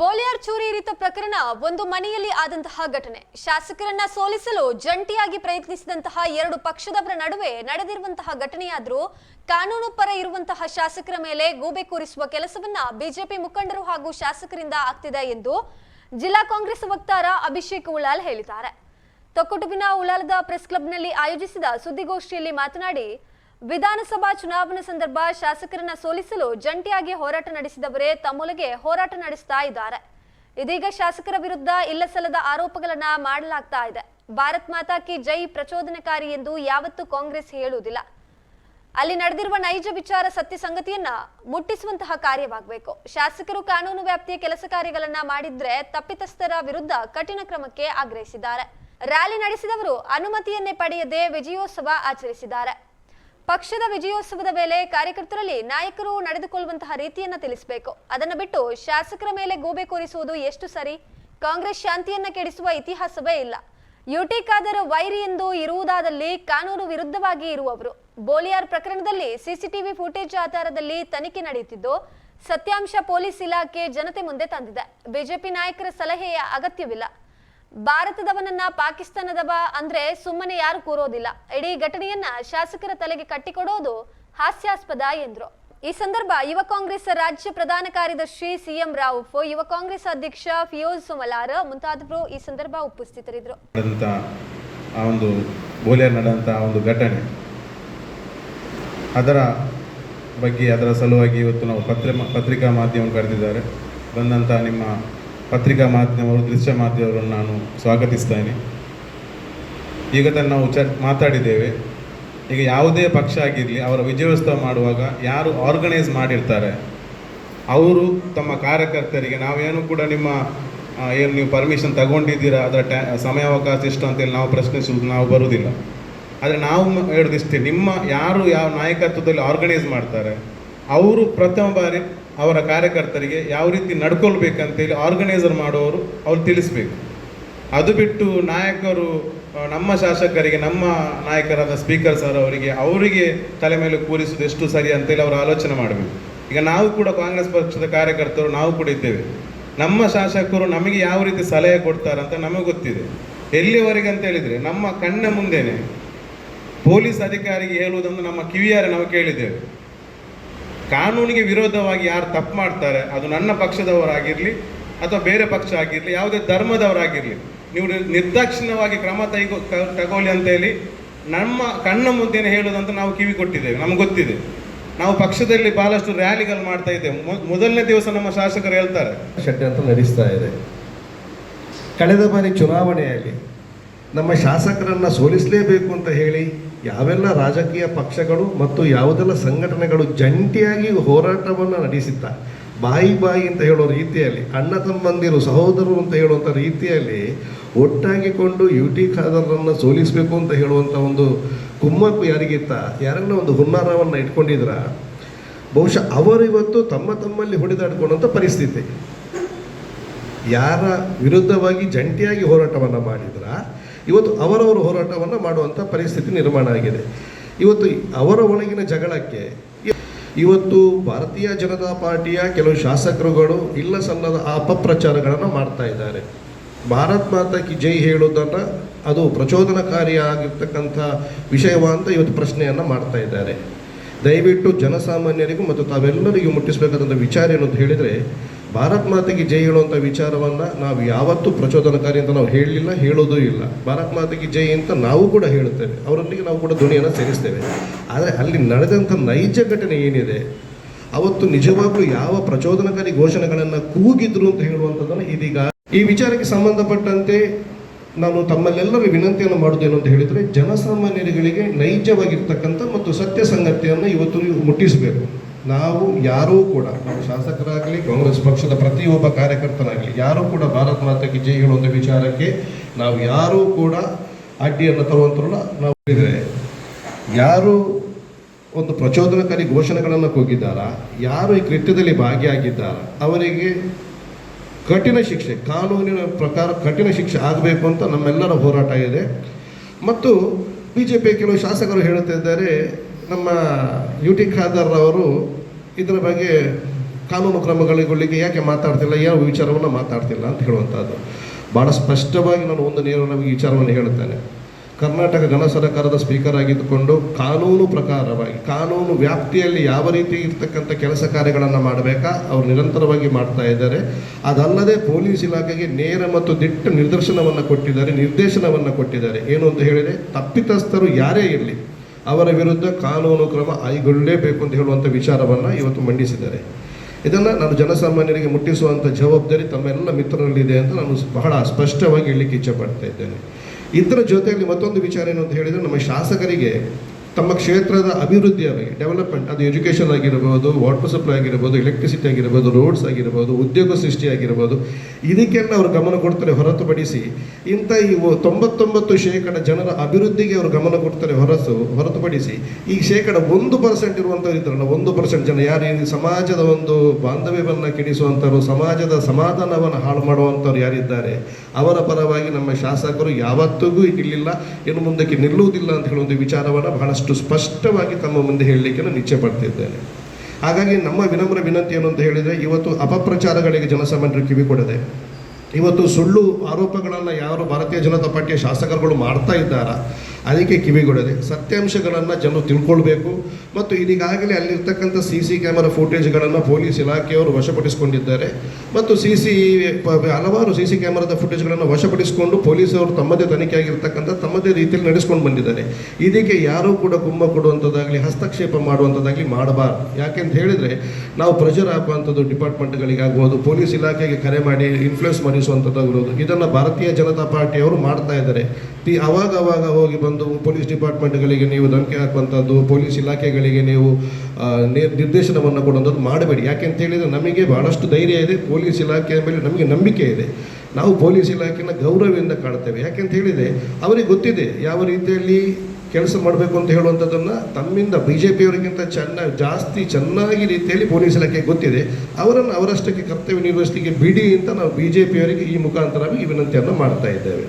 ಬೋಲಿಯಾರ್ ಚೂರಿ ಇರಿತ ಪ್ರಕರಣ ಒಂದು ಮನೆಯಲ್ಲಿ ಆದಂತಹ ಘಟನೆ. ಶಾಸಕರನ್ನ ಸೋಲಿಸಲು ಜಂಟಿಯಾಗಿ ಪ್ರಯತ್ನಿಸಿದಂತಹ ಎರಡು ಪಕ್ಷದವರ ನಡುವೆ ನಡೆದಿರುವಂತಹ ಘಟನೆಯಾದರೂ ಕಾನೂನು ಪರ ಇರುವಂತಹ ಶಾಸಕರ ಮೇಲೆ ಗೂಬೆ ಕೂರಿಸುವ ಕೆಲಸವನ್ನ ಬಿಜೆಪಿ ಮುಖಂಡರು ಹಾಗೂ ಶಾಸಕರಿಂದ ಆಗ್ತಿದೆ ಎಂದು ಜಿಲ್ಲಾ ಕಾಂಗ್ರೆಸ್ ವಕ್ತಾರ ಅಭಿಷೇಕ್ ಉಳಾಲ್ ಹೇಳಿದ್ದಾರೆ. ತೊಕ್ಕುಟುಬಿನ ಉಳಾಲದ ಪ್ರೆಸ್ ಕ್ಲಬ್ನಲ್ಲಿ ಆಯೋಜಿಸಿದ ಸುದ್ದಿಗೋಷ್ಠಿಯಲ್ಲಿ ಮಾತನಾಡಿ ವಿಧಾನಸಭಾ ಚುನಾವಣೆ ಸಂದರ್ಭ ಶಾಸಕರನ್ನ ಸೋಲಿಸಲು ಜಂಟಿಯಾಗಿ ಹೋರಾಟ ನಡೆಸಿದವರೇ ತಮ್ಮೊಳಗೆ ಹೋರಾಟ ನಡೆಸ್ತಾ ಇದ್ದಾರೆ. ಇದೀಗ ಶಾಸಕರ ವಿರುದ್ಧ ಇಲ್ಲಸಲ್ಲದ ಆರೋಪಗಳನ್ನ ಮಾಡಲಾಗ್ತಾ ಇದೆ. ಭಾರತ್ ಮಾತಾ ಕಿ ಜೈ ಪ್ರಚೋದನಕಾರಿ ಎಂದು ಯಾವತ್ತೂ ಕಾಂಗ್ರೆಸ್ ಹೇಳುವುದಿಲ್ಲ. ಅಲ್ಲಿ ನಡೆದಿರುವ ನೈಜ ವಿಚಾರ ಸತ್ಯ ಸಂಗತಿಯನ್ನ ಮುಟ್ಟಿಸುವಂತಹ ಕಾರ್ಯವಾಗಬೇಕು. ಶಾಸಕರು ಕಾನೂನು ವ್ಯಾಪ್ತಿಯ ಕೆಲಸ ಕಾರ್ಯಗಳನ್ನ ಮಾಡಿದ್ರೆ ತಪ್ಪಿತಸ್ಥರ ವಿರುದ್ಧ ಕಠಿಣ ಕ್ರಮಕ್ಕೆ ಆಗ್ರಹಿಸಿದ್ದಾರೆ. ರ್ಯಾಲಿ ನಡೆಸಿದವರು ಅನುಮತಿಯನ್ನೇ ಪಡೆಯದೆ ವಿಜಯೋತ್ಸವ ಆಚರಿಸಿದ್ದಾರೆ. ಪಕ್ಷದ ವಿಜಯೋತ್ಸವದ ವೇಳೆ ಕಾರ್ಯಕರ್ತರಲ್ಲಿ ನಾಯಕರು ನಡೆದುಕೊಳ್ಳುವಂತಹ ರೀತಿಯನ್ನ ತಿಳಿಸಬೇಕು. ಅದನ್ನು ಬಿಟ್ಟು ಶಾಸಕರ ಮೇಲೆ ಗೂಬೆ ಕೂರಿಸುವುದು ಎಷ್ಟು ಸರಿ? ಕಾಂಗ್ರೆಸ್ ಶಾಂತಿಯನ್ನ ಕೆಡಿಸುವ ಇತಿಹಾಸವೇ ಇಲ್ಲ. ಯುಟಿ ಖಾದರ್ ವೈರಿ ಎಂದು ಇರುವುದಾದಲ್ಲಿ ಕಾನೂನು ವಿರುದ್ಧವಾಗಿ ಇರುವವರು. ಬೋಲಿಯಾರ್ ಪ್ರಕರಣದಲ್ಲಿ ಸಿಸಿಟಿವಿ ಫುಟೇಜ್ ಆಧಾರದಲ್ಲಿ ತನಿಖೆ ನಡೆಯುತ್ತಿದ್ದು, ಸತ್ಯಾಂಶ ಪೊಲೀಸ್ ಇಲಾಖೆ ಜನತೆ ಮುಂದೆ ತಂದಿದೆ. ಬಿಜೆಪಿ ನಾಯಕರ ಸಲಹೆಯ ಅಗತ್ಯವಿಲ್ಲ. ಭಾರತದವನನ್ನ ಪಾಕಿಸ್ತಾನದವ ಅಂದ್ರೆ ಸುಮ್ಮನೆ ಯಾರು ಕೂರೋದಿಲ್ಲ. ಇಡೀ ಘಟನೆಯನ್ನ ಶಾಸಕರ ತಲೆಗೆ ಕಟ್ಟಿಕೊಡೋದು ಹಾಸ್ಯಾಸ್ಪದ ಎಂದ್ರು. ಈ ಸಂದರ್ಭ ಯುವ ಕಾಂಗ್ರೆಸ್ ರಾಜ್ಯ ಪ್ರಧಾನ ಕಾರ್ಯದರ್ಶಿ ಸಿಎಂ ರಾವುಫ್ ಯುವ ಕಾಂಗ್ರೆಸ್ ಅಧ್ಯಕ್ಷ ಫಿಯೋಜ್ ಸುಮಲಾರ್ ಮುಂತಾದವರು ಈ ಸಂದರ್ಭ ಒಂದು ಘಟನೆ, ಅದರ ಬಗ್ಗೆ ಅದರ ಸಲುವಾಗಿ ಇವತ್ತು ನಾವು ಪತ್ರ ಪತ್ರಿಕಾ ಮಾಧ್ಯಮ ಕರೆದಿದ್ದಾರೆ. ನಿಮ್ಮ ಪತ್ರಿಕಾ ಮಾಧ್ಯಮವರು, ದೃಶ್ಯ ಮಾಧ್ಯಮವನ್ನು ನಾನು ಸ್ವಾಗತಿಸ್ತೇನೆ. ಈಗ ತನ್ನ ನಾವು ಚರ್ ಮಾತಾಡಿದ್ದೇವೆ. ಈಗ ಯಾವುದೇ ಪಕ್ಷ ಆಗಿರಲಿ, ಅವರ ವಿಜಯೋತ್ಸವ ಮಾಡುವಾಗ ಯಾರು ಆರ್ಗನೈಸ್ ಮಾಡಿರ್ತಾರೆ? ಅವರು ತಮ್ಮ ಕಾರ್ಯಕರ್ತರಿಗೆ, ನಾವೇನು ಕೂಡ ನಿಮ್ಮ ಏನು ನೀವು ಪರ್ಮಿಷನ್ ತಗೊಂಡಿದ್ದೀರಾ? ಅದರ ಟ್ಯಾ ಸಮಯಾವಕಾಶ ಇಷ್ಟು ಅಂತೇಳಿ ನಾವು ಪ್ರಶ್ನಿಸುವುದು, ನಾವು ಬರುವುದಿಲ್ಲ. ಆದರೆ ನಾವು ಹೇಳೋದಿಷ್ಟೇ ನಿಮ್ಮ ಯಾರು ಯಾವ ನಾಯಕತ್ವದಲ್ಲಿ ಆರ್ಗನೈಸ್ ಮಾಡ್ತಾರೆ? ಅವರು ಪ್ರಥಮ ಬಾರಿ ಅವರ ಕಾರ್ಯಕರ್ತರಿಗೆ ಯಾವ ರೀತಿ ನಡ್ಕೊಳ್ಬೇಕಂತೇಳಿ ಆರ್ಗನೈಸರ್ ಮಾಡುವವರು ಅವ್ರು ತಿಳಿಸ್ಬೇಕು. ಅದು ಬಿಟ್ಟು ನಾಯಕರು ನಮ್ಮ ಶಾಸಕರಿಗೆ, ನಮ್ಮ ನಾಯಕರಾದ ಸ್ಪೀಕರ್ ಸರ್ ಅವರಿಗೆ ಅವರಿಗೆ ತಲೆ ಮೇಲೆ ಕೂರಿಸುವುದು ಎಷ್ಟು ಸರಿ ಅಂತೇಳಿ ಅವರು ಆಲೋಚನೆ ಮಾಡಬೇಕು. ಈಗ ನಾವು ಕೂಡ ಕಾಂಗ್ರೆಸ್ ಪಕ್ಷದ ಕಾರ್ಯಕರ್ತರು, ನಾವು ಕೂಡ ಇದ್ದೇವೆ. ನಮ್ಮ ಶಾಸಕರು ನಮಗೆ ಯಾವ ರೀತಿ ಸಲಹೆ ಕೊಡ್ತಾರಂತ ನಮಗೆ ಗೊತ್ತಿದೆ. ಎಲ್ಲಿವರೆಗೆ ಅಂತ ಹೇಳಿದರೆ ನಮ್ಮ ಕಣ್ಣ ಮುಂದೆನೆ ಪೊಲೀಸ್ ಅಧಿಕಾರಿಗೆ ಹೇಳುವುದನ್ನು ನಮ್ಮ ಕಿವಿಯಾರೆ ನಾವು ಕೇಳಿದ್ದೇವೆ. ಕಾನೂನಿಗೆ ವಿರೋಧವಾಗಿ ಯಾರು ತಪ್ಪು ಮಾಡ್ತಾರೆ, ಅದು ನನ್ನ ಪಕ್ಷದವರಾಗಿರಲಿ ಅಥವಾ ಬೇರೆ ಪಕ್ಷ ಆಗಿರಲಿ, ಯಾವುದೇ ಧರ್ಮದವರಾಗಿರಲಿ, ನೀವು ನಿರ್- ನಿರ್ದಾಕ್ಷಿಣ್ಯವಾಗಿ ಕ್ರಮ ತೆಗೋ ತಗೊಳ್ಳಿ ಅಂತ ಹೇಳಿ ನಮ್ಮ ಕಣ್ಣ ಮುದ್ದೇನೆ ಹೇಳೋದಂತ ನಾವು ಕಿವಿ ಕೊಟ್ಟಿದ್ದೇವೆ, ನಮ್ಗೆ ಗೊತ್ತಿದೆ. ನಾವು ಪಕ್ಷದಲ್ಲಿ ಬಹಳಷ್ಟು ರ್ಯಾಲಿಗಳು ಮಾಡ್ತಾ ಇದ್ದೇವೆ. ಮೊದಲನೇ ದಿವಸ ನಮ್ಮ ಶಾಸಕರು ಹೇಳ್ತಾರೆ. ಷಡ್ಯಂತ್ರ ನಡೆಸ್ತಾ ಇದೆ. ಕಳೆದ ಬಾರಿ ಚುನಾವಣೆಯಲ್ಲಿ ನಮ್ಮ ಶಾಸಕರನ್ನು ಸೋಲಿಸಲೇಬೇಕು ಅಂತ ಹೇಳಿ ಯಾವೆಲ್ಲ ರಾಜಕೀಯ ಪಕ್ಷಗಳು ಮತ್ತು ಯಾವುದೆಲ್ಲ ಸಂಘಟನೆಗಳು ಜಂಟಿಯಾಗಿ ಹೋರಾಟವನ್ನು ನಡೆಸಿದ್ದ, ಬಾಯಿ ಬಾಯಿ ಅಂತ ಹೇಳೋ ರೀತಿಯಲ್ಲಿ, ಅಣ್ಣ ತಮ್ಮಂದಿರು, ಸಹೋದರರು ಅಂತ ಹೇಳುವಂಥ ರೀತಿಯಲ್ಲಿ ಒಟ್ಟಾಗಿಕೊಂಡು ಯು ಟಿ ಖಾದರ್ರನ್ನು ಸೋಲಿಸಬೇಕು ಅಂತ ಹೇಳುವಂಥ ಒಂದು ಕುಮ್ಮಕ್ಕು ಯಾರಿಗಿತ್ತ? ಯಾರನ್ನ ಒಂದು ಹುನ್ನಾರವನ್ನು ಇಟ್ಕೊಂಡಿದ್ರ? ಬಹುಶಃ ಅವರು ಇವತ್ತು ತಮ್ಮ ತಮ್ಮಲ್ಲಿ ಹೊಡೆದಾಡಿಕೊಂಡಂಥ ಪರಿಸ್ಥಿತಿ. ಯಾರ ವಿರುದ್ಧವಾಗಿ ಜಂಟಿಯಾಗಿ ಹೋರಾಟವನ್ನು ಮಾಡಿದ್ರ ಇವತ್ತು ಅವರವರ ಹೋರಾಟವನ್ನು ಮಾಡುವಂಥ ಪರಿಸ್ಥಿತಿ ನಿರ್ಮಾಣ ಆಗಿದೆ. ಇವತ್ತು ಅವರ ಒಳಗಿನ ಜಗಳಕ್ಕೆ ಇವತ್ತು ಭಾರತೀಯ ಜನತಾ ಪಾರ್ಟಿಯ ಕೆಲವು ಶಾಸಕರುಗಳು ಇಲ್ಲ ಸಲ್ಲದ ಅಪಪ್ರಚಾರಗಳನ್ನು ಮಾಡ್ತಾ ಇದ್ದಾರೆ. ಭಾರತ್ ಮಾತಾ ಕಿ ಜೈ ಹೇಳೋದನ್ನು ಅದು ಪ್ರಚೋದನಕಾರಿಯಾಗಿರ್ತಕ್ಕಂಥ ವಿಷಯವ ಅಂತ ಇವತ್ತು ಪ್ರಶ್ನೆಯನ್ನು ಮಾಡ್ತಾ ಇದ್ದಾರೆ. ದಯವಿಟ್ಟು ಜನಸಾಮಾನ್ಯರಿಗೂ ಮತ್ತು ತಾವೆಲ್ಲರಿಗೂ ಮುಟ್ಟಿಸಬೇಕಾದಂಥ ವಿಚಾರ ಏನು ಅಂತ ಹೇಳಿದರೆ ಭಾರತ್ ಮಾತೆಗೆ ಜೈ ಹೇಳುವಂಥ ವಿಚಾರವನ್ನು ನಾವು ಯಾವತ್ತೂ ಪ್ರಚೋದನಕಾರಿ ಅಂತ ನಾವು ಹೇಳಲಿಲ್ಲ, ಹೇಳೋದೂ ಇಲ್ಲ. ಭಾರತ್ ಮಾತೆಗೆ ಜೈ ಅಂತ ನಾವು ಕೂಡ ಹೇಳುತ್ತೇವೆ. ಅವರೊಂದಿಗೆ ನಾವು ಕೂಡ ಧ್ವನಿಯನ್ನು ಸೇರಿಸ್ತೇವೆ. ಆದರೆ ಅಲ್ಲಿ ನಡೆದಂಥ ನೈಜ ಘಟನೆ ಏನಿದೆ, ಅವತ್ತು ನಿಜವಾಗ್ಲೂ ಯಾವ ಪ್ರಚೋದನಕಾರಿ ಘೋಷಣೆಗಳನ್ನು ಕೂಗಿದ್ರು ಅಂತ ಹೇಳುವಂಥದ್ದನ್ನು ಇದೀಗ ಈ ವಿಚಾರಕ್ಕೆ ಸಂಬಂಧಪಟ್ಟಂತೆ ನಾನು ತಮ್ಮಲ್ಲೆಲ್ಲರೂ ವಿನಂತಿಯನ್ನು ಮಾಡೋದೇನು ಅಂತ ಹೇಳಿದರೆ, ಜನಸಾಮಾನ್ಯರುಗಳಿಗೆ ನೈಜವಾಗಿರ್ತಕ್ಕಂಥ ಮತ್ತು ಸತ್ಯ ಸಂಗತಿಯನ್ನು ಇವತ್ತು ಮುಟ್ಟಿಸಬೇಕು. ನಾವು ಯಾರೂ ಕೂಡ ಶಾಸಕರಾಗಲಿ, ಕಾಂಗ್ರೆಸ್ ಪಕ್ಷದ ಪ್ರತಿಯೊಬ್ಬ ಕಾರ್ಯಕರ್ತನಾಗಲಿ, ಯಾರೂ ಕೂಡ ಭಾರತ್ ಮಾತೆಗೆ ಜೈ ಹೇಳುವಂಥ ವಿಚಾರಕ್ಕೆ ನಾವು ಯಾರೂ ಕೂಡ ಅಡ್ಡಿಯನ್ನು ತರುವಂಥರಲ್ಲ ನಾವು ಹೇಳಿದರೆ, ಯಾರು ಒಂದು ಪ್ರಚೋದನಕಾರಿ ಘೋಷಣೆಗಳನ್ನು ಕೂಗಿದ್ದಾರಾ, ಯಾರು ಈ ಕೃತ್ಯದಲ್ಲಿ ಭಾಗಿಯಾಗಿದ್ದಾರ, ಅವರಿಗೆ ಕಠಿಣ ಶಿಕ್ಷೆ, ಕಾನೂನಿನ ಪ್ರಕಾರ ಕಠಿಣ ಶಿಕ್ಷೆ ಆಗಬೇಕು ಅಂತ ನಮ್ಮೆಲ್ಲರ ಹೋರಾಟ ಇದೆ. ಮತ್ತು ಬಿ ಜೆ ಪಿ ಕೆಲವು ಶಾಸಕರು ಹೇಳುತ್ತಿದ್ದಾರೆ ನಮ್ಮ ಯು ಟಿ ಖಾದರ್ ಅವರು ಇದರ ಬಗ್ಗೆ ಕಾನೂನು ಕ್ರಮಗಳಿಗೊಳ್ಳಿಗೆ ಯಾಕೆ ಮಾತಾಡ್ತಿಲ್ಲ, ಯಾವ ವಿಚಾರವನ್ನು ಮಾತಾಡ್ತಿಲ್ಲ ಅಂತ ಹೇಳುವಂಥದ್ದು ಭಾಳ ಸ್ಪಷ್ಟವಾಗಿ ನಾನು ಒಂದು ನೇರ ನಮಗೆ ವಿಚಾರವನ್ನು ಹೇಳುತ್ತೇನೆ. ಕರ್ನಾಟಕ ಗಣ ಸರ್ಕಾರದ ಸ್ಪೀಕರ್ ಆಗಿದ್ದುಕೊಂಡು ಕಾನೂನು ಪ್ರಕಾರವಾಗಿ, ಕಾನೂನು ವ್ಯಾಪ್ತಿಯಲ್ಲಿ ಯಾವ ರೀತಿ ಇರ್ತಕ್ಕಂಥ ಕೆಲಸ ಕಾರ್ಯಗಳನ್ನು ಮಾಡಬೇಕಾ, ಅವರು ನಿರಂತರವಾಗಿ ಮಾಡ್ತಾ ಇದ್ದಾರೆ. ಅದಲ್ಲದೆ ಪೊಲೀಸ್ ಇಲಾಖೆಗೆ ನೇರ ಮತ್ತು ದಿಟ್ಟ ನಿರ್ದೇಶನವನ್ನು ಕೊಟ್ಟಿದ್ದಾರೆ ನಿರ್ದೇಶನವನ್ನು ಕೊಟ್ಟಿದ್ದಾರೆ. ಏನು ಅಂತ ಹೇಳಿದರೆ, ತಪ್ಪಿತಸ್ಥರು ಯಾರೇ ಇರಲಿ ಅವರ ವಿರುದ್ಧ ಕಾನೂನು ಕ್ರಮ ಕೈಗೊಳ್ಳಲೇಬೇಕು ಅಂತ ಹೇಳುವಂಥ ವಿಚಾರವನ್ನು ಇವತ್ತು ಮಂಡಿಸಿದ್ದಾರೆ. ಇದನ್ನು ನಾನು ಜನಸಾಮಾನ್ಯರಿಗೆ ಮುಟ್ಟಿಸುವಂಥ ಜವಾಬ್ದಾರಿ ತಮ್ಮೆಲ್ಲ ಮಿತ್ರರಲ್ಲಿದೆ ಅಂತ ನಾನು ಬಹಳ ಸ್ಪಷ್ಟವಾಗಿ ಹೇಳಲಿಕ್ಕೆ ಇಚ್ಛೆಪಡ್ತಾ ಇದ್ದೇನೆ. ಇದರ ಜೊತೆಯಲ್ಲಿ ಮತ್ತೊಂದು ವಿಚಾರ ಏನು ಅಂತ ಹೇಳಿದರೆ, ನಮ್ಮ ಶಾಸಕರಿಗೆ ತಮ್ಮ ಕ್ಷೇತ್ರದ ಅಭಿವೃದ್ಧಿಯ ಡೆವಲಪ್ಮೆಂಟ್ ಅದು ಎಜುಕೇಷನ್ ಆಗಿರ್ಬೋದು ವಾಟರ್ ಸಪ್ಲೈ ಆಗಿರ್ಬೋದು ಎಲೆಕ್ಟ್ರಿಸಿಟಿ ಆಗಿರ್ಬೋದು ರೋಡ್ಸ್ ಆಗಿರ್ಬೋದು, ಉದ್ಯೋಗ ಸೃಷ್ಟಿ ಆಗಿರ್ಬೋದು, ಇದಕ್ಕೆಲ್ಲ ಅವರು ಗಮನ ಕೊಡ್ತಾರೆ ಹೊರತುಪಡಿಸಿ ಇಂಥ ಈ ತೊಂಬತ್ತೊಂಬತ್ತು ಶೇಕಡ ಜನರ ಅಭಿವೃದ್ಧಿಗೆ ಅವರು ಗಮನ ಕೊಡ್ತಾರೆ ಹೊರತು ಹೊರತುಪಡಿಸಿ ಈ ಶೇಕಡ ಒಂದು ಪರ್ಸೆಂಟ್ ಇರುವಂಥವ್ರು ಇದ್ರಲ್ಲ, ಒಂದು ಪರ್ಸೆಂಟ್ ಜನ, ಯಾರು ಸಮಾಜದ ಒಂದು ಬಾಂಧವ್ಯವನ್ನು ಕೆಡಿಸುವಂಥವ್ರು, ಸಮಾಜದ ಸಮಾಧಾನವನ್ನು ಹಾಳು ಮಾಡುವಂಥವ್ರು ಯಾರಿದ್ದಾರೆ, ಅವರ ಪರವಾಗಿ ನಮ್ಮ ಶಾಸಕರು ಯಾವತ್ತಿಗೂ ಇಲ್ಲಿಲ್ಲ, ಇನ್ನು ಮುಂದಕ್ಕೆ ನಿಲ್ಲುವುದಿಲ್ಲ ಅಂತ ಹೇಳುವ ವಿಚಾರವನ್ನು ಬಹಳಷ್ಟು ಸ್ಪಷ್ಟವಾಗಿ ತಮ್ಮ ಮುಂದೆ ಹೇಳಲಿಕ್ಕೆ ನಾನು ಇಚ್ಛೆ ಪಡ್ತಿದ್ದೇನೆ. ಹಾಗಾಗಿ ನಮ್ಮ ವಿನಮ್ರ ವಿನಂತಿ ಏನು ಅಂತ ಹೇಳಿದರೆ ಇವತ್ತು ಅಪಪ್ರಚಾರಗಳಿಗೆ ಜನಸಾಮಾನ್ಯರು ಕಿವಿ ಕೊಡದೆ ಇವತ್ತು ಸುಳ್ಳು ಆರೋಪಗಳನ್ನು ಯಾರು ಭಾರತೀಯ ಜನತಾ ಪಾರ್ಟಿಯ ಶಾಸಕರುಗಳು ಮಾಡ್ತಾ ಇದ್ದಾರಾ, ಅದಕ್ಕೆ ಕಿವಿಗೊಡದೆ ಸತ್ಯಾಂಶಗಳನ್ನು ಜನರು ತಿಳ್ಕೊಳ್ಬೇಕು. ಮತ್ತು ಇದೀಗಾಗಲೇ ಅಲ್ಲಿರ್ತಕ್ಕಂಥ ಸಿ ಸಿ ಕ್ಯಾಮರಾ ಫುಟೇಜ್ಗಳನ್ನು ಪೊಲೀಸ್ ಇಲಾಖೆಯವರು ವಶಪಡಿಸಿಕೊಂಡಿದ್ದಾರೆ. ಮತ್ತು ಸಿ ಸಿ ಹಲವಾರು ಸಿ ಸಿ ಕ್ಯಾಮರಾದ ಫುಟೇಜ್ಗಳನ್ನು ವಶಪಡಿಸಿಕೊಂಡು ಪೊಲೀಸರು ತಮ್ಮದೇ ತನಿಖೆ ಆಗಿರ್ತಕ್ಕಂಥ ತಮ್ಮದೇ ರೀತಿಯಲ್ಲಿ ನಡೆಸ್ಕೊಂಡು ಬಂದಿದ್ದಾರೆ. ಇದಕ್ಕೆ ಯಾರೂ ಕೂಡ ಕುಂಭ ಕೊಡುವಂಥದ್ದಾಗಲಿ, ಹಸ್ತಕ್ಷೇಪ ಮಾಡುವಂಥದ್ದಾಗಲಿ ಮಾಡಬಾರ್ದು. ಯಾಕೆಂತ ಹೇಳಿದರೆ ನಾವು ಪ್ರೆಷರ್ ಹಾಕುವಂಥದ್ದು ಡಿಪಾರ್ಟ್ಮೆಂಟ್ಗಳಿಗಾಗ್ಬೋದು ಪೊಲೀಸ್ ಇಲಾಖೆಗೆ ಕರೆ ಮಾಡಿ ಇನ್ಫ್ಲೂಯೆನ್ಸ್ ಮಾಡಿಸುವಂಥದ್ದಾಗಿರೋದು ಇದನ್ನು ಭಾರತೀಯ ಜನತಾ ಪಾರ್ಟಿಯವರು ಮಾಡ್ತಾ ಇದ್ದಾರೆ. ಈ ಅವಾಗ ಅವಾಗ ಹೋಗಿ ಬಂದು ಪೊಲೀಸ್ ಡಿಪಾರ್ಟ್ಮೆಂಟ್ಗಳಿಗೆ ನೀವು ಧಮಕಿ ಹಾಕುವಂಥದ್ದು, ಪೊಲೀಸ್ ಇಲಾಖೆಗಳಿಗೆ ನೀವು ನಿರ್ದೇಶನವನ್ನು ಕೊಡುವಂಥದ್ದು ಮಾಡಬೇಡಿ. ಯಾಕೆಂತ ಹೇಳಿದರೆ ನಮಗೆ ಭಾಳಷ್ಟು ಧೈರ್ಯ ಇದೆ, ಪೊಲೀಸ್ ಇಲಾಖೆಯ ಮೇಲೆ ನಮಗೆ ನಂಬಿಕೆ ಇದೆ. ನಾವು ಪೊಲೀಸ್ ಇಲಾಖೆನ ಗೌರವದಿಂದ ಕಾಣ್ತೇವೆ. ಯಾಕೆಂತ ಹೇಳಿದರೆ ಅವರಿಗೆ ಗೊತ್ತಿದೆ, ಯಾವ ರೀತಿಯಲ್ಲಿ ಕೆಲಸ ಮಾಡಬೇಕು ಅಂತ ಹೇಳುವಂಥದ್ದನ್ನು ತಮ್ಮಿಂದ ಬಿ ಜೆ ಪಿಯವರಿಗಿಂತ ಚೆನ್ನಾಗಿ ಜಾಸ್ತಿ ಚೆನ್ನಾಗಿ ರೀತಿಯಲ್ಲಿ ಪೊಲೀಸ್ ಇಲಾಖೆಗೆ ಗೊತ್ತಿದೆ. ಅವರನ್ನು ಅವರಷ್ಟಕ್ಕೆ ಕರ್ತವ್ಯ ನಿರ್ವಹಿಸಲಿಕ್ಕೆ ಬಿಡಿ ಅಂತ ನಾವು ಬಿ ಜೆ ಪಿಯವರಿಗೆ ಈ ಮುಖಾಂತರವಾಗಿ ಈ ವಿನಂತಿಯನ್ನು ಮಾಡ್ತಾ ಇದ್ದೇವೆ.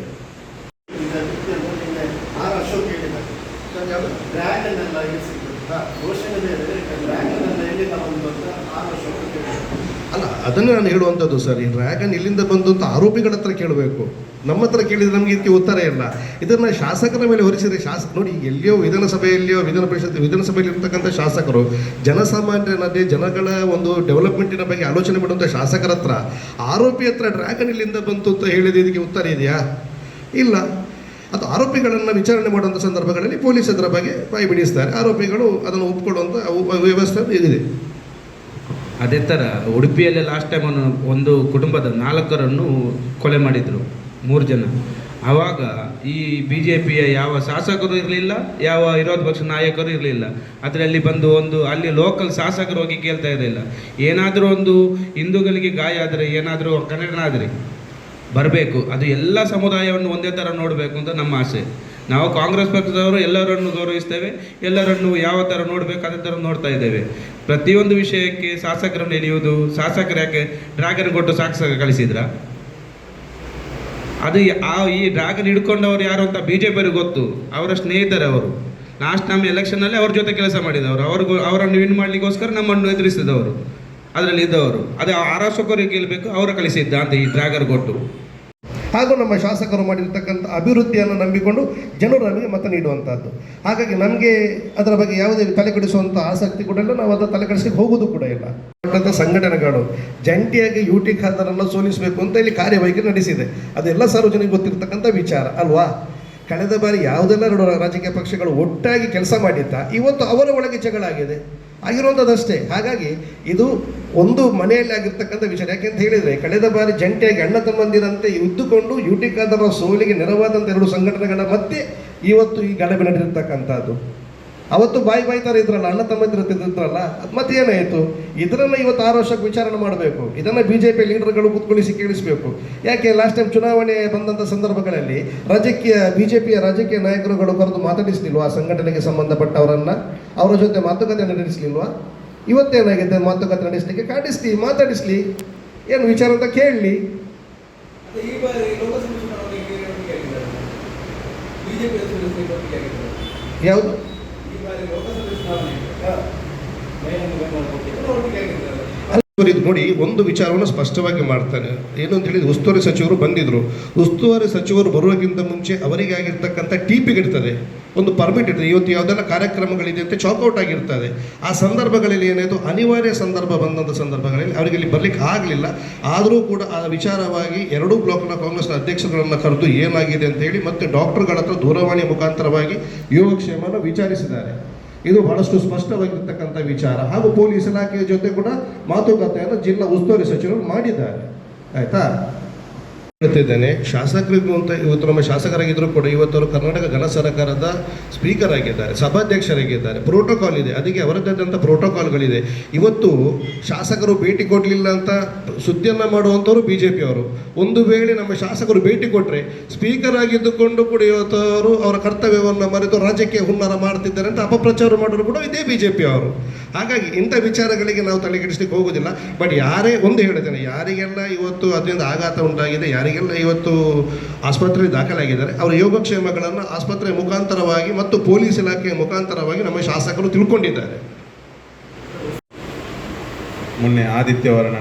ಘೋಷಣೆ ಅಲ್ಲ, ಅದನ್ನು ನಾನು ಹೇಳುವಂಥದ್ದು ಸರ್. ಈ ಡ್ರ್ಯಾಗನ್ ಇಲ್ಲಿಂದ ಬಂದು ಅಂತ ಆರೋಪಿಗಳ ಹತ್ರ ಕೇಳಬೇಕು. ನಮ್ಮ ಹತ್ರ ಕೇಳಿದ್ರೆ ನಮಗೆ ಇದಕ್ಕೆ ಉತ್ತರ ಇಲ್ಲ. ಇದನ್ನು ಶಾಸಕರ ಮೇಲೆ ಹೊರಿಸಿದರೆ ಶಾಸಕ ನೋಡಿ, ಎಲ್ಲಿಯೋ ವಿಧಾನಸಭೆಯಲ್ಲಿಯೋ ವಿಧಾನ ಪರಿಷತ್ ವಿಧಾನಸಭೆಯಲ್ಲಿ ಇರ್ತಕ್ಕಂಥ ಶಾಸಕರು ಜನಸಾಮಾನ್ಯರಲ್ಲಿ ಜನಗಳ ಒಂದು ಡೆವಲಪ್ಮೆಂಟಿನ ಬಗ್ಗೆ ಆಲೋಚನೆ ಮಾಡುವಂಥ ಶಾಸಕರ ಹತ್ರ, ಆರೋಪಿ ಹತ್ರ ಡ್ರ್ಯಾಗನ್ ಇಲ್ಲಿಂದ ಬಂತು ಅಂತ ಹೇಳಿದ ಇದಕ್ಕೆ ಉತ್ತರ ಇದೆಯಾ? ಇಲ್ಲ. ಅದು ಆರೋಪಿಗಳನ್ನು ವಿಚಾರಣೆ ಮಾಡುವಂಥ ಸಂದರ್ಭಗಳಲ್ಲಿ ಪೊಲೀಸ್ ಅದರ ಬಗ್ಗೆ ಬಾಯಿ ಬಿಡಿಸ್ತಾರೆ. ಆರೋಪಿಗಳು ಅದನ್ನು ಒಪ್ಪಿಕೊಳ್ಳುವಂಥ ವ್ಯವಸ್ಥೆ ಇದೆ. ಅದೇ ಥರ ಉಡುಪಿಯಲ್ಲೇ ಲಾಸ್ಟ್ ಟೈಮ್ ಒಂದು ಕುಟುಂಬದ ನಾಲ್ಕರನ್ನು ಕೊಲೆ ಮಾಡಿದರು, ಮೂರು ಜನ. ಆವಾಗ ಈ ಬಿ ಜೆ ಪಿಯ ಯಾವ ಶಾಸಕರು ಇರಲಿಲ್ಲ, ಯಾವ ವಿರೋಧ ಪಕ್ಷ ನಾಯಕರು ಇರಲಿಲ್ಲ. ಅದರಲ್ಲಿ ಬಂದು ಒಂದು, ಅಲ್ಲಿ ಲೋಕಲ್ ಶಾಸಕರು ಹೋಗಿ ಕೇಳ್ತಾ ಇರಲಿಲ್ಲ. ಏನಾದರೂ ಒಂದು ಹಿಂದೂಗಳಿಗೆ ಗಾಯ ಆದರೆ ಏನಾದರೂ ಕನ್ನಡನಾದರೆ ಬರಬೇಕು. ಅದು ಎಲ್ಲ ಸಮುದಾಯವನ್ನು ಒಂದೇ ಥರ ನೋಡಬೇಕು ಅಂತ ನಮ್ಮ ಆಸೆ. ನಾವು ಕಾಂಗ್ರೆಸ್ ಪಕ್ಷದವರು ಎಲ್ಲರನ್ನು ಗೌರವಿಸ್ತೇವೆ, ಎಲ್ಲರನ್ನು ಯಾವ ಥರ ನೋಡಬೇಕು ಅದೇ ಥರ ನೋಡ್ತಾ ಇದ್ದೇವೆ. ಪ್ರತಿಯೊಂದು ವಿಷಯಕ್ಕೆ ಶಾಸಕರನ್ನು ಎಳೆಯುವುದು, ಶಾಸಕರು ಯಾಕೆ ಡ್ರ್ಯಾಗನ್ ಕೊಟ್ಟು ಶಾಸಕ ಕಳಿಸಿದ್ರ? ಅದು ಆ ಈ ಡ್ರ್ಯಾಗನ್ ಹಿಡ್ಕೊಂಡವರು ಯಾರು ಅಂತ ಬಿ ಜೆ ಪಿಯವ್ರಿಗೆ ಗೊತ್ತು ಅವರ. ಸ್ನೇಹಿತರವರು ಲಾಸ್ಟ್ ನಮ್ಮ ಎಲೆಕ್ಷನಲ್ಲಿ ಅವ್ರ ಜೊತೆ ಕೆಲಸ ಮಾಡಿದವರು. ಅವ್ರಿಗೂ ಅವರನ್ನು ವಿನ್ ಮಾಡಲಿಕ್ಕೋಸ್ಕರ ನಮ್ಮನ್ನು ಎದುರಿಸಿದವರು. ಅದರಲ್ಲಿ ಇದ್ದವರು. ಅದೇ ಆರಾಸಕರಿಗೆ ಗೆಲ್ಲಬೇಕು ಅವರು ಕಳಿಸಿದ್ದ ಅಂತ ಈ ಡ್ರ್ಯಾಗನ್ ಕೊಟ್ಟು. ಹಾಗೂ ನಮ್ಮ ಶಾಸಕರು ಮಾಡಿರ್ತಕ್ಕಂಥ ಅಭಿವೃದ್ಧಿಯನ್ನು ನಂಬಿಕೊಂಡು ಜನರು ನಮಗೆ ಮತ ನೀಡುವಂಥದ್ದು ಹಾಗಾಗಿ ನಮಗೆ ಅದರ ಬಗ್ಗೆ ಯಾವುದೇ ತಲೆ ಕೆಡಿಸುವಂಥ ಆಸಕ್ತಿ ಕೂಡ ಇಲ್ಲ, ನಾವು ಅದರ ತಲೆ ಹೋಗುವುದು ಹೋಗೋದು ಕೂಡ ಇಲ್ಲ. ದೊಡ್ಡ ಸಂಘಟನೆಗಳು ಜಂಟಿಯಾಗಿ ಯು ಟಿ ಖಾದರನ್ನು ಸೋಲಿಸಬೇಕು ಅಂತ ಇಲ್ಲಿ ಕಾರ್ಯವೈಖರಿ ನಡೆಸಿದೆ. ಅದೆಲ್ಲ ಸಾರ್ವಜನಿಕ ಗೊತ್ತಿರ್ತಕ್ಕಂಥ ವಿಚಾರ, ಅಲ್ವಾ? ಕಳೆದ ಬಾರಿ ಯಾವುದೆಲ್ಲ ರಾಜಕೀಯ ಪಕ್ಷಗಳು ಒಟ್ಟಾಗಿ ಕೆಲಸ ಮಾಡಿದ್ದ, ಇವತ್ತು ಅವರ ಒಳಗೆ ಜಗಳ ಆಗಿದೆ ಆಗಿರುವಂಥದ್ದಷ್ಟೇ ಹಾಗಾಗಿ ಇದು ಒಂದು ಮನೆಯಲ್ಲಿ ಆಗಿರ್ತಕ್ಕಂಥ ವಿಚಾರ ಯಾಕೆಂತ ಹೇಳಿದರೆ, ಕಳೆದ ಬಾರಿ ಜಂಟಿಯಾಗಿ ಅಣ್ಣ ತಮ್ಮಂದಿರಂತೆ ಇದ್ದುಕೊಂಡು ಯುಟಿಕಾದರ ಸೋಲಿಗೆ ನೆರವಾದಂಥ ಎರಡು ಸಂಘಟನೆಗಳ ಮತ್ತೆ ಇವತ್ತು ಈ ಗಲಭೆ ನಡೆದಿರ್ತಕ್ಕಂಥದ್ದು. ಅವತ್ತು ಬಾಯಿ ಬಾಯಿ ಥರ ಇದ್ರಲ್ಲ ಅಣ್ಣ ತಮ್ಮ ಇದ್ರಲ್ಲ ಅದು ಮತ್ತೆ ಏನಾಯಿತು ಇದರನ್ನು ಇವತ್ತು ಆರು ವರ್ಷಕ್ಕೆ ವಿಚಾರಣೆ ಮಾಡಬೇಕು. ಇದನ್ನು ಬಿ ಜೆ ಪಿ ಲೀಡರ್ಗಳು ಕೂತ್ಕೊಳಿಸಿ ಕೇಳಿಸಬೇಕು. ಯಾಕೆ ಲಾಸ್ಟ್ ಟೈಮ್ ಚುನಾವಣೆ ಬಂದಂಥ ಸಂದರ್ಭಗಳಲ್ಲಿ ರಾಜಕೀಯ ಬಿ ಜೆ ಪಿಯ ರಾಜಕೀಯ ನಾಯಕರುಗಳು ಕರೆದು ಮಾತಾಡಿಸ್ಲಿಲ್ವಾ? ಸಂಘಟನೆಗೆ ಸಂಬಂಧಪಟ್ಟವರನ್ನು ಅವರ ಜೊತೆ ಮಾತುಕತೆ ನಡೆಸ್ಲಿಲ್ವಾ? ಇವತ್ತೇನಾಗಿದೆ? ಮಾತುಕತೆ ನಡೆಸಲಿಕ್ಕೆ ಕಾಡಿಸ್ಲಿ ಮಾತಾಡಿಸ್ಲಿ. ಏನು ವಿಚಾರ ಅಂತ ಕೇಳಲಿ. ಯಾವುದು? ನೋಡಿ, ಒಂದು ವಿಚಾರವನ್ನು ಸ್ಪಷ್ಟವಾಗಿ ಮಾಡ್ತಾನೆ. ಏನು ಅಂತ ಹೇಳಿದ್ರೆ ಉಸ್ತುವಾರಿ ಸಚಿವರು ಬಂದಿದ್ರು. ಉಸ್ತುವಾರಿ ಸಚಿವರು ಬರುವಕ್ಕಿಂತ ಮುಂಚೆ ಅವರಿಗೆ ಆಗಿರ್ತಕ್ಕಂಥ ಟೀಪಿಗಿರ್ತದೆ ಒಂದು ಪರ್ಮಿಟ್ ಇರ್ತದೆ ಇವತ್ತು ಯಾವುದೆಲ್ಲ ಕಾರ್ಯಕ್ರಮಗಳಿದೆ ಅಂತ ಚಾಕ್ಔಟ್ ಆಗಿರ್ತದೆ. ಆ ಸಂದರ್ಭಗಳಲ್ಲಿ ಏನಾಯಿತು? ಅನಿವಾರ್ಯ ಸಂದರ್ಭ ಬಂದಂಥ ಸಂದರ್ಭಗಳಲ್ಲಿ ಅವರಿಗೆ ಇಲ್ಲಿ ಬರ್ಲಿಕ್ಕೆ ಆಗಲಿಲ್ಲ. ಆದರೂ ಕೂಡ ಆ ವಿಚಾರವಾಗಿ ಎರಡೂ ಬ್ಲಾಕ್ನ ಕಾಂಗ್ರೆಸ್ ಅಧ್ಯಕ್ಷರನ್ನ ಕರೆದು ಏನಾಗಿದೆ ಅಂತ ಹೇಳಿ ಮತ್ತೆ ಡಾಕ್ಟರ್ಗಳ ಹತ್ರ ದೂರವಾಣಿ ಮುಖಾಂತರವಾಗಿ ಯೋಗಕ್ಷೇಮನ ವಿಚಾರಿಸಿದ್ದಾರೆ. ಇದು ಬಹಳಷ್ಟು ಸ್ಪಷ್ಟವಾಗಿರ್ತಕ್ಕಂಥ ವಿಚಾರ. ಹಾಗೂ ಪೊಲೀಸ್ ಇಲಾಖೆಯ ಜೊತೆ ಕೂಡ ಮಾತುಕತೆಯನ್ನು ಜಿಲ್ಲಾ ಉಸ್ತುವಾರಿ ಸಚಿವರು ಮಾಡಿದ್ದಾರೆ. ಆಯ್ತಾ? ಹೇಳ್ತಿದ್ದೇನೆ ಶಾಸಕರಿಗೂ ಅಂತ ಇವತ್ತು ನಮ್ಮ ಶಾಸಕರಾಗಿದ್ದರೂ ಕೂಡ ಇವತ್ತು ಕರ್ನಾಟಕ ಗಣ ಸರ್ಕಾರದ ಸ್ಪೀಕರ್ ಆಗಿದ್ದಾರೆ, ಸಭಾಧ್ಯಕ್ಷರಾಗಿದ್ದಾರೆ. ಪ್ರೋಟೋಕಾಲ್ ಇದೆ. ಅದಕ್ಕೆ ಅವರದ್ದಾದಂಥ ಪ್ರೋಟೋಕಾಲ್ಗಳಿದೆ ಇವತ್ತು ಶಾಸಕರು ಭೇಟಿ ಕೊಡಲಿಲ್ಲ ಅಂತ ಸುದ್ದಿಯನ್ನು ಮಾಡುವಂಥವ್ರು ಬಿ ಜೆ ಪಿಯವರು ಒಂದು ವೇಳೆ ನಮ್ಮ ಶಾಸಕರು ಭೇಟಿ ಕೊಟ್ಟರೆ ಸ್ಪೀಕರ್ ಆಗಿದ್ದುಕೊಂಡು ಕೂಡ ಇವತ್ತು ಅವರು ಕರ್ತವ್ಯವನ್ನು ಮರೆತು ರಾಜ್ಯಕ್ಕೆ ಹುನ್ನಾರ ಮಾಡ್ತಿದ್ದಾರೆ ಅಂತ ಅಪಪ್ರಚಾರ ಮಾಡೋರು ಕೂಡ ಇದೇ ಬಿ ಅವರು. ಹಾಗಾಗಿ ಇಂಥ ವಿಚಾರಗಳಿಗೆ ನಾವು ತಲೆಗೆಡಿಸ್ಲಿಕ್ಕೆ ಹೋಗೋದಿಲ್ಲ ಬಟ್ ಯಾರೇ, ಒಂದು ಹೇಳ್ತೇನೆ ಯಾರಿಗೆಲ್ಲ ಇವತ್ತು ಅದರಿಂದ ಆಘಾತ ಉಂಟಾಗಿದೆ ಯಾರಿಗೆಲ್ಲ ಇವತ್ತು ಆಸ್ಪತ್ರೆ ದಾಖಲಾಗಿದ್ದಾರೆ. ಅವರ ಯೋಗಕ್ಷೇಮಗಳನ್ನು ಆಸ್ಪತ್ರೆ ಮುಖಾಂತರವಾಗಿ ಮತ್ತು ಪೊಲೀಸ್ ಇಲಾಖೆಯ ಮುಖಾಂತರವಾಗಿ ನಮ್ಮ ಶಾಸಕರು ತಿಳ್ಕೊಂಡಿದ್ದಾರೆ. ಮೊನ್ನೆ ಆದಿತ್ಯವಾರ